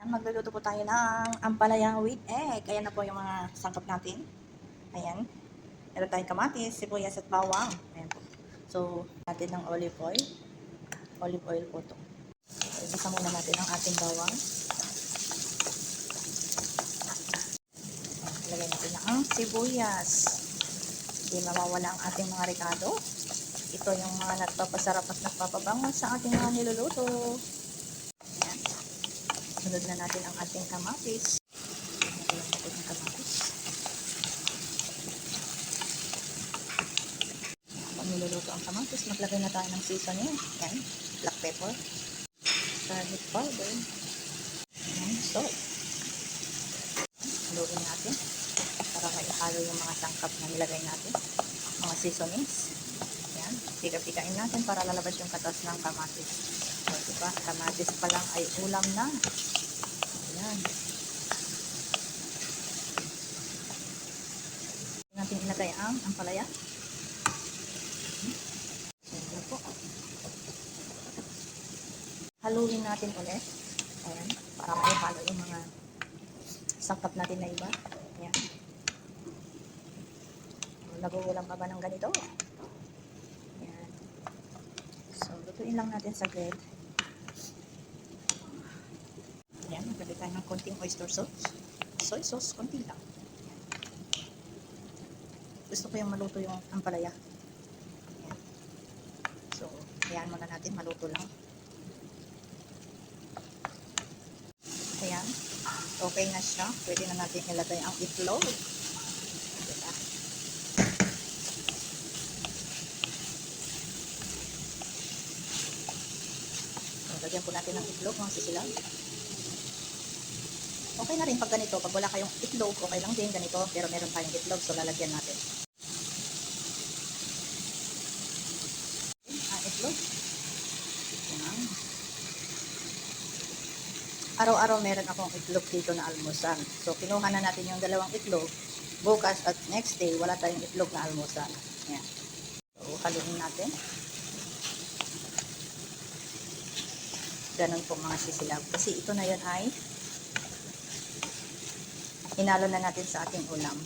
Magluluto po tayo ng ampalayang with egg. Ayan na po yung mga sangkap natin. Ayan. Meron tayong kamatis, sibuyas at bawang. Ayan po. So, natin ng olive oil. Olive oil po to. So, ibisa muna natin ang ating bawang. Lagay natin na ang sibuyas. Hindi mawawala ang ating mga ricado. Ito yung mga nagpapasarap at nagpapabango sa ating mga niluluto. Sunod na natin ang ating kamatis. Sunod natin ang kamatis. Pag niluluto ang kamatis, maglagay na tayo ng seasoning. Yan, black pepper. Garlic powder. Yan, salt. Haluin natin para maihalo yung mga sangkap na nilagay natin. Mga seasonings. Yan, pika-pikain natin para lalabas yung katas ng kamatis. Diba? Kamatis pa lang ay ulam na. Ayan. natin ilagay ang ampalaya. Ayan po. Haluin natin ulit. Ayan. Para maihalo yung mga sangkap natin na iba. Ayan. Nagugulang pa ba ng ganito? Ayan. So, lutuin lang natin sa Ayan, maglagay tayo ng konting oyster sauce. Soy sauce, konti lang. Ayan. Gusto ko yung maluto yung ampalaya. Ayan. So, ayan muna natin, maluto lang. Ayan. Okay na siya. Pwede na natin ilagay ang itlog. Diba? So, lagyan po natin ng itlog, mga sisilaw. Okay na rin pag ganito. Pag wala kayong itlog, okay lang din ganito. Pero meron tayong itlog, so lalagyan natin. Ah, itlog. Yan. Araw-araw meron akong itlog dito na almusal. So, kinuha na natin yung dalawang itlog. Bukas at next day, wala tayong itlog na almusal. Yan. So, haluin natin. Ganun po mga sisilab. Kasi ito na yan ay hinalo na natin sa ating ulam.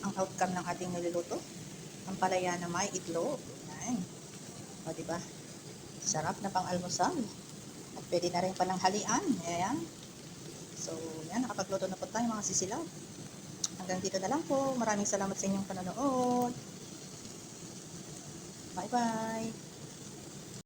Ang outcome ng ating niluluto, ang palaya na may itlog. Yan. O, diba? Sarap na pang almusal. At pwede na rin palang halian. Ayan. So, yan. Nakapagluto na po tayo mga sisilaw. Hanggang dito na lang po. Maraming salamat sa inyong panonood. Bye bye.